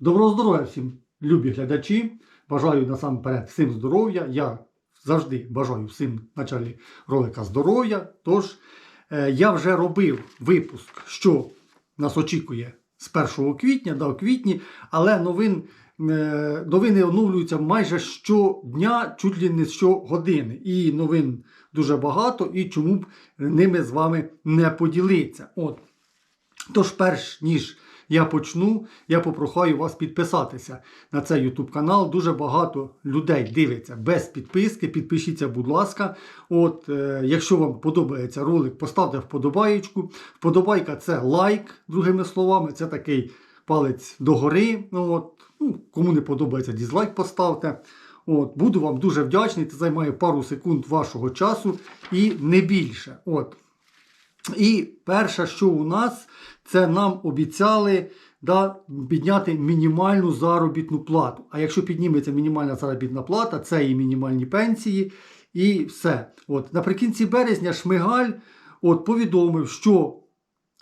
Доброго здоров'я всім, любі глядачі. Бажаю насамперед всім здоров'я. Я завжди бажаю всім в началі ролика здоров'я. Тож, е, я вже робив випуск, що нас очікує з 1 квітня до квітні, але новин, е, новини оновлюються майже щодня, чуть ли не щогодини. І новин дуже багато, і чому б ними з вами не поділитися. От. Тож, перш ніж я почну, я попрохаю вас підписатися на цей YouTube канал. Дуже багато людей дивиться без підписки. Підпишіться, будь ласка. От, е, якщо вам подобається ролик, поставте вподобаєчку. Вподобайка це лайк, другими словами, це такий палець догори. Ну, от, ну, кому не подобається, дізлайк поставте. От, буду вам дуже вдячний. Це займає пару секунд вашого часу і не більше. От. І перше, що у нас, це нам обіцяли да, підняти мінімальну заробітну плату. А якщо підніметься мінімальна заробітна плата, це і мінімальні пенсії, і все. От, наприкінці березня Шмигаль от, повідомив, що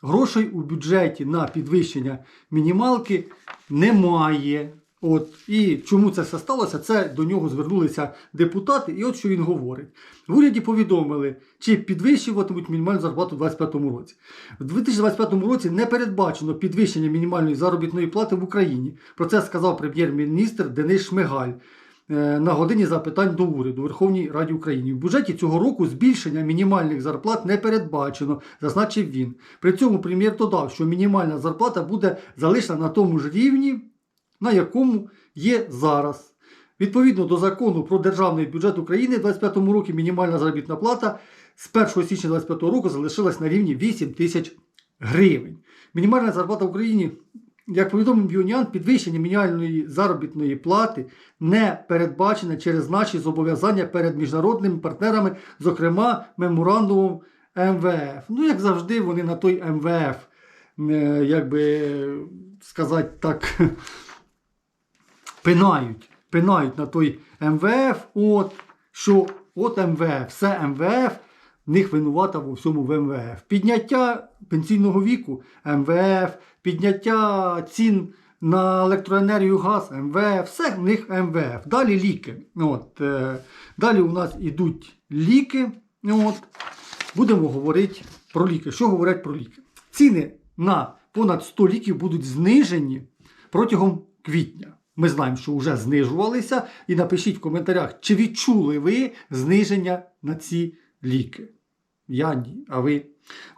грошей у бюджеті на підвищення мінімалки немає. От, і чому це все сталося? Це до нього звернулися депутати, і от що він говорить. В уряді повідомили, чи підвищуватимуть мінімальну зарплату у 2025 році. В 2025 році не передбачено підвищення мінімальної заробітної плати в Україні. Про це сказав прем'єр-міністр Денис Шмигаль е, на годині запитань до уряду Верховній Раді України. В бюджеті цього року збільшення мінімальних зарплат не передбачено, зазначив він. При цьому прем'єр додав, що мінімальна зарплата буде залишена на тому ж рівні на якому є зараз. Відповідно до закону про державний бюджет України у 2025 році мінімальна заробітна плата з 1 січня 2025 року залишилась на рівні 8 тисяч гривень. Мінімальна зарплата в Україні, як повідомив Юніан, підвищення мінімальної заробітної плати не передбачене через наші зобов'язання перед міжнародними партнерами, зокрема меморандумом МВФ. Ну, як завжди, вони на той МВФ, е, як би сказати так, пинають, пинають на той МВФ, от, що от МВФ, все МВФ, в них винувата во всьому в МВФ. Підняття пенсійного віку МВФ, підняття цін на електроенергію, газ, МВФ, все в них МВФ. Далі ліки. От, е, далі у нас йдуть ліки. От, будемо говорити про ліки. Що говорять про ліки? Ціни на понад 100 ліків будуть знижені протягом квітня. Ми знаємо, що вже знижувалися. І напишіть в коментарях, чи відчули ви зниження на ці ліки. Я ні, а ви.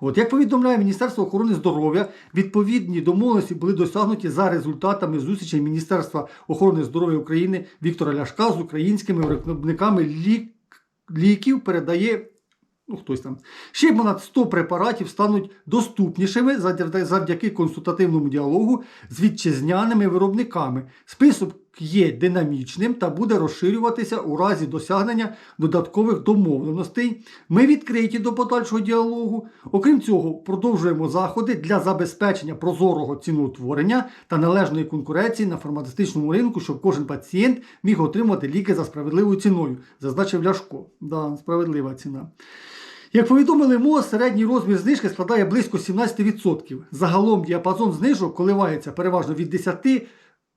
От, як повідомляє Міністерство охорони здоров'я, відповідні домовленості були досягнуті за результатами зустрічей Міністерства охорони здоров'я України Віктора Ляшка з українськими виробниками лік... ліків передає. Ну, хтось там. Ще понад 100 препаратів стануть доступнішими завдяки консультативному діалогу з вітчизняними виробниками. Список є динамічним та буде розширюватися у разі досягнення додаткових домовленостей. Ми відкриті до подальшого діалогу. Окрім цього, продовжуємо заходи для забезпечення прозорого ціноутворення та належної конкуренції на фармацевтичному ринку, щоб кожен пацієнт міг отримати ліки за справедливою ціною, зазначив Ляшко. Да, справедлива ціна. Як повідомили МОЗ, середній розмір знижки складає близько 17%. Загалом діапазон знижок коливається переважно від 10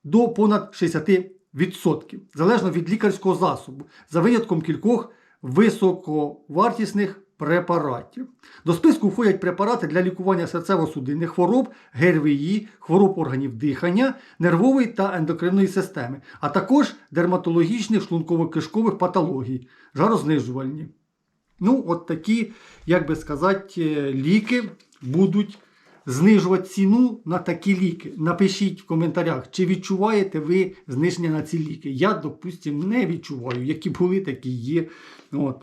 до понад 60%, залежно від лікарського засобу, за винятком кількох високовартісних препаратів. До списку входять препарати для лікування серцево-судинних хвороб, ГРВІ, хвороб органів дихання, нервової та ендокринної системи, а також дерматологічних шлунково-кишкових патологій, жарознижувальні. Ну, от такі, як би сказати, е, ліки будуть знижувати ціну на такі ліки. Напишіть в коментарях, чи відчуваєте ви зниження на ці ліки. Я, допустимо, не відчуваю. Які були, такі є. От.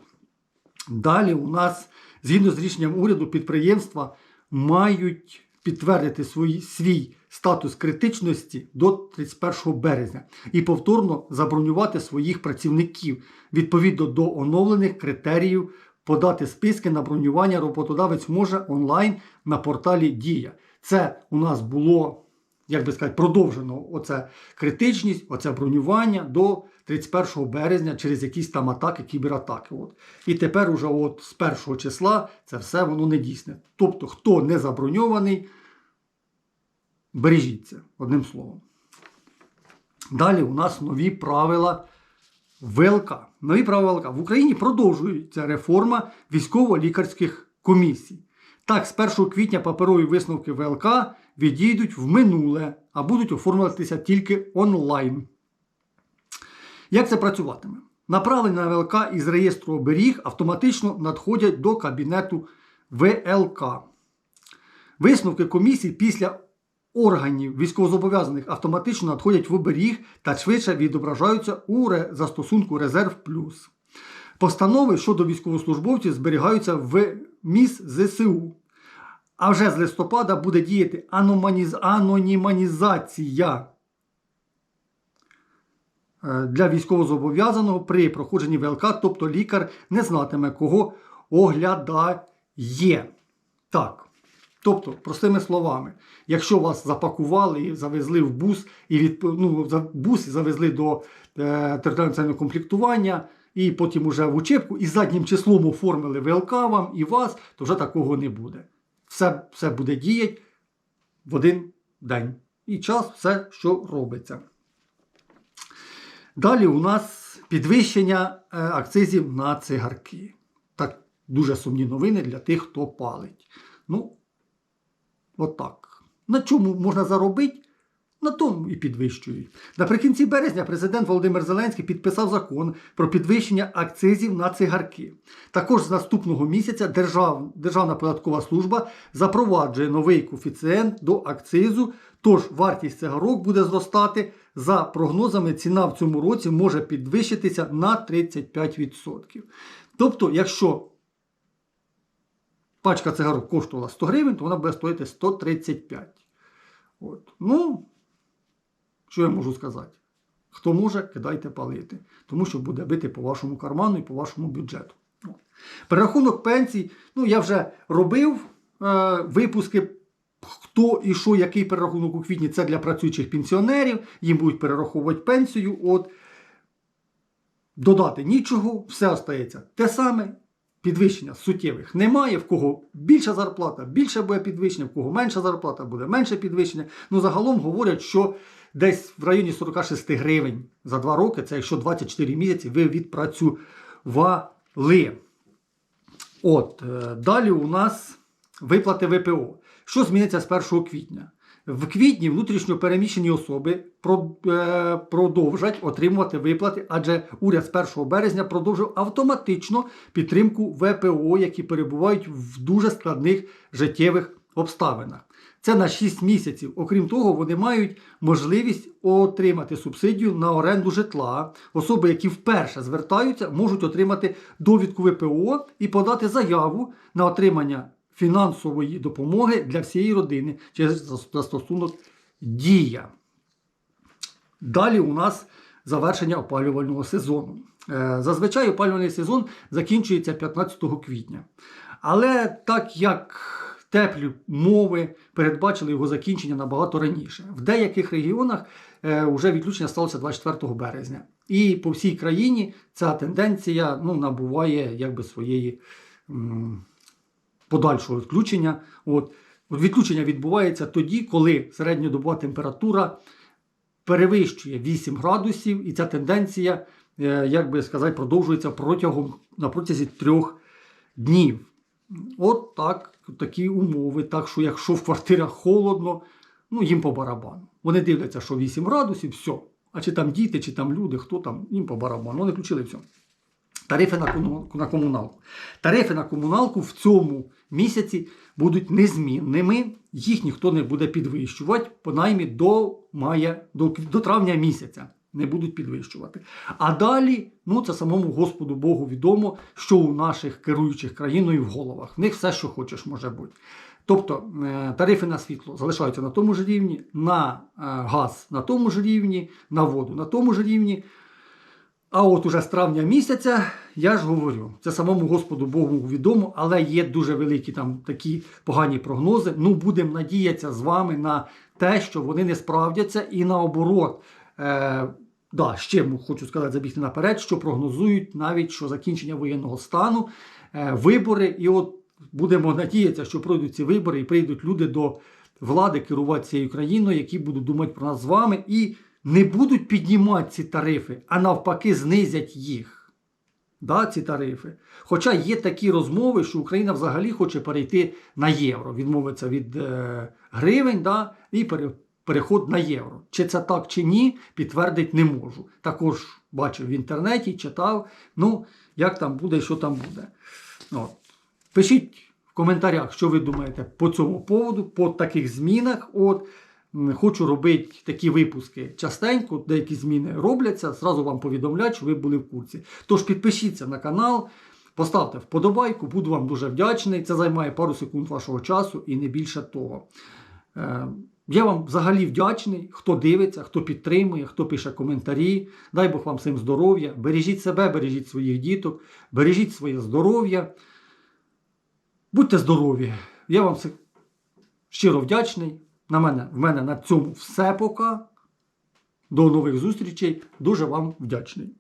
Далі у нас, згідно з рішенням уряду, підприємства мають підтвердити свій, свій статус критичності до 31 березня і повторно забронювати своїх працівників відповідно до оновлених критеріїв. Подати списки на бронювання роботодавець може онлайн на порталі Дія. Це у нас було, як би сказати, продовжено оце критичність, оце бронювання до 31 березня через якісь там атаки, кібератаки. От. І тепер уже от з 1 числа це все воно не дійсне. Тобто, хто не заброньований, бережіться, одним словом. Далі у нас нові правила ВЛК. Нові правила ВЛК. В Україні продовжується реформа військово-лікарських комісій. Так, з 1 квітня паперові висновки ВЛК відійдуть в минуле, а будуть оформлюватися тільки онлайн. Як це працюватиме? Направлення на ВЛК із реєстру оберіг автоматично надходять до кабінету ВЛК. Висновки комісій після органів військовозобов'язаних автоматично надходять в оберіг та швидше відображаються у застосунку Резерв Плюс. Постанови щодо військовослужбовців зберігаються в МІС ЗСУ. А вже з листопада буде діяти аноніманізація е, для військовозобов'язаного при проходженні ВЛК, тобто лікар не знатиме, кого оглядає. Так. Тобто, простими словами, якщо вас запакували і завезли в бус, і від, ну, за- бус і завезли до е, територіального комплектування, і потім уже в учебку, і заднім числом оформили ВЛК вам і вас, то вже такого не буде. Все, все буде діяти в один день. І час все, що робиться. Далі у нас підвищення е, акцизів на цигарки. Так, дуже сумні новини для тих, хто палить. Ну, отак. На чому можна заробити? На тому і підвищують. Наприкінці березня президент Володимир Зеленський підписав закон про підвищення акцизів на цигарки. Також з наступного місяця Держав, Державна податкова служба запроваджує новий коефіцієнт до акцизу, тож вартість цигарок буде зростати. За прогнозами, ціна в цьому році може підвищитися на 35%. Тобто, якщо пачка цигарок коштувала 100 гривень, то вона буде стоїти 135. От. Ну, що я можу сказати? Хто може, кидайте палити, тому що буде бити по вашому карману і по вашому бюджету. Перерахунок пенсій, ну я вже робив е, випуски. Хто і що, який перерахунок у квітні, це для працюючих пенсіонерів, їм будуть перераховувати пенсію. От. Додати нічого, все остається те саме. Підвищення суттєвих немає. В кого більша зарплата, більше буде підвищення, в кого менша зарплата, буде менше підвищення. Ну, загалом говорять, що десь в районі 46 гривень за 2 роки, це якщо 24 місяці ви відпрацювали. От, е, далі у нас виплати ВПО. Що зміниться з 1 квітня? В квітні внутрішньо переміщені особи е, продовжать отримувати виплати, адже уряд з 1 березня продовжив автоматично підтримку ВПО, які перебувають в дуже складних життєвих обставинах. Це на 6 місяців. Окрім того, вони мають можливість отримати субсидію на оренду житла. Особи, які вперше звертаються, можуть отримати довідку ВПО і подати заяву на отримання фінансової допомоги для всієї родини через застосунок Дія. Далі у нас завершення опалювального сезону. Е, Зазвичай опалювальний сезон закінчується 15 квітня. Але так як теплі умови передбачили його закінчення набагато раніше. В деяких регіонах е, вже відключення сталося 24 березня. І по всій країні ця тенденція ну, набуває якби своєї подальшого відключення. От. Відключення відбувається тоді, коли середньодобова температура перевищує 8 градусів, і ця тенденція, е, як би сказати, продовжується протягом на протязі трьох днів. От так, такі умови. Так що, якщо в квартирах холодно, ну їм по барабану. Вони дивляться, що 8 градусів, все. А чи там діти, чи там люди, хто там, їм по барабану. Вони включили все. Тарифи на кому- на комуналку. Тарифи на комуналку в цьому місяці будуть незмінними. Їх ніхто не буде підвищувати, принаймні до мая, до, до травня місяця не будуть підвищувати. А далі, ну це самому Господу Богу відомо, що у наших керуючих країною в головах. В них все, що хочеш, може бути. Тобто е, тарифи на світло залишаються на тому ж рівні, на е, газ на тому ж рівні, на воду на тому ж рівні. А от уже з травня місяця, я ж говорю, це самому Господу Богу відомо, але є дуже великі там такі погані прогнози. Ну, будемо надіятися з вами на те, що вони не справдяться, і наоборот, е, да, ще хочу сказати, забігти наперед, що прогнозують навіть що закінчення воєнного стану, е, вибори, і от будемо надіятися, що пройдуть ці вибори і прийдуть люди до влади керувати цією країною, які будуть думати про нас з вами. І не будуть піднімати ці тарифи, а навпаки, знизять їх. Да, ці тарифи. Хоча є такі розмови, що Україна взагалі хоче перейти на євро, відмовиться від е, гривень да, і пере, переход на євро. Чи це так, чи ні, підтвердити не можу. Також бачив в інтернеті, читав. Ну, як там буде, що там буде. От. Пишіть в коментарях, що ви думаєте по цьому поводу, по таких змінах. От. Хочу робити такі випуски частенько, деякі зміни робляться. Зразу вам повідомлять, що ви були в курсі. Тож підпишіться на канал, поставте вподобайку, буду вам дуже вдячний. Це займає пару секунд вашого часу і не більше того. Е, Я вам взагалі вдячний, хто дивиться, хто підтримує, хто пише коментарі. Дай Бог вам всім здоров'я. Бережіть себе, бережіть своїх діток, бережіть своє здоров'я. Будьте здорові! Я вам щиро вдячний. На мене, в мене на цьому все пока. До нових зустрічей. Дуже вам вдячний.